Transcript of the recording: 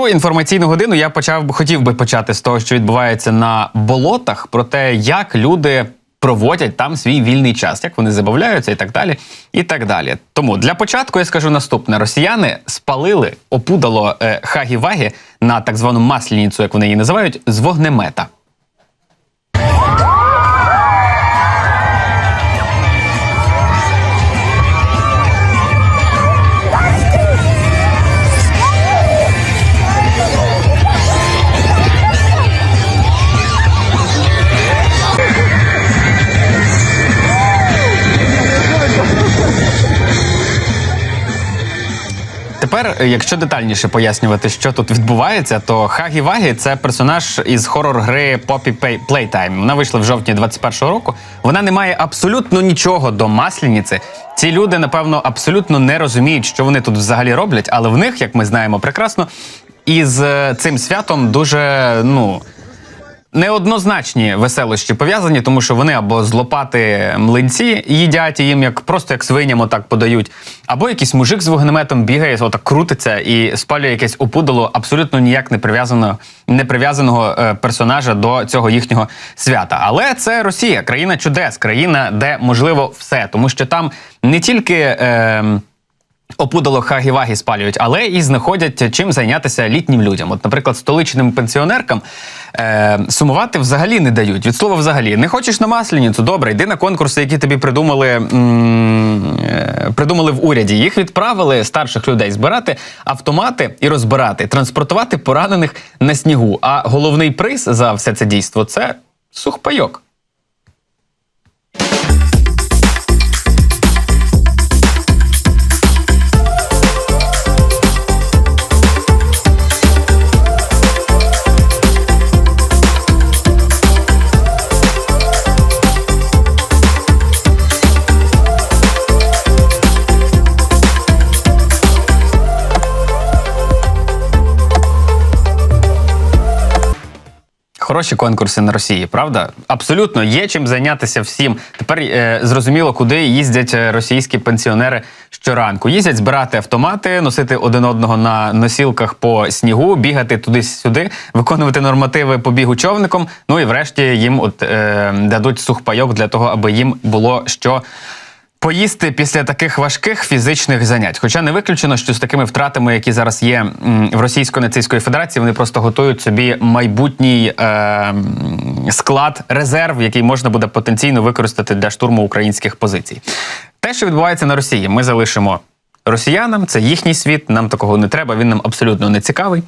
Ну, інформаційну годину я почав хотів би почати з того, що відбувається на болотах, про те, як люди проводять там свій вільний час, як вони забавляються і так далі. І так далі. Тому для початку я скажу наступне: росіяни спалили опудало е, хагі-вагі на так звану масляницю, як вони її називають, з вогнемета. Тепер, е, якщо детальніше пояснювати, що тут відбувається, то Хагі Вагі це персонаж із хорор-гри Poppy Playtime. Вона вийшла в жовтні 21-го року. Вона не має абсолютно нічого до масляниці. Ці люди, напевно, абсолютно не розуміють, що вони тут взагалі роблять, але в них, як ми знаємо прекрасно, із е, цим святом дуже ну. Неоднозначні веселощі пов'язані, тому що вони або з лопати млинці їдять їм як просто як свиням отак подають, або якийсь мужик з вогнеметом бігає, отак крутиться і спалює якесь опудало абсолютно ніяк не прив'язаного не прив'язаного е, персонажа до цього їхнього свята. Але це Росія, країна чудес, країна, де можливо все, тому що там не тільки. Е, Опудало хагі-вагі спалюють, але і знаходять чим зайнятися літнім людям. От, наприклад, столичним пенсіонеркам е, сумувати взагалі не дають. Від слова взагалі. Не хочеш на масляницю? Добре, йди на конкурси, які тобі придумали, м, е, придумали в уряді. Їх відправили старших людей збирати автомати і розбирати, транспортувати поранених на снігу. А головний приз за все це дійство це сухпайок. Хороші конкурси на Росії, правда? Абсолютно є чим зайнятися всім. Тепер е, зрозуміло, куди їздять е, російські пенсіонери щоранку. Їздять збирати автомати, носити один одного на носілках по снігу, бігати туди-сюди, виконувати нормативи по бігу човником. Ну і врешті їм от е, дадуть сухпайок для того, аби їм було що. Поїсти після таких важких фізичних занять, хоча не виключено, що з такими втратами, які зараз є в Російсько-Нацистської Федерації, вони просто готують собі майбутній е, склад, резерв, який можна буде потенційно використати для штурму українських позицій. Те, що відбувається на Росії, ми залишимо росіянам. Це їхній світ. Нам такого не треба. Він нам абсолютно не цікавий.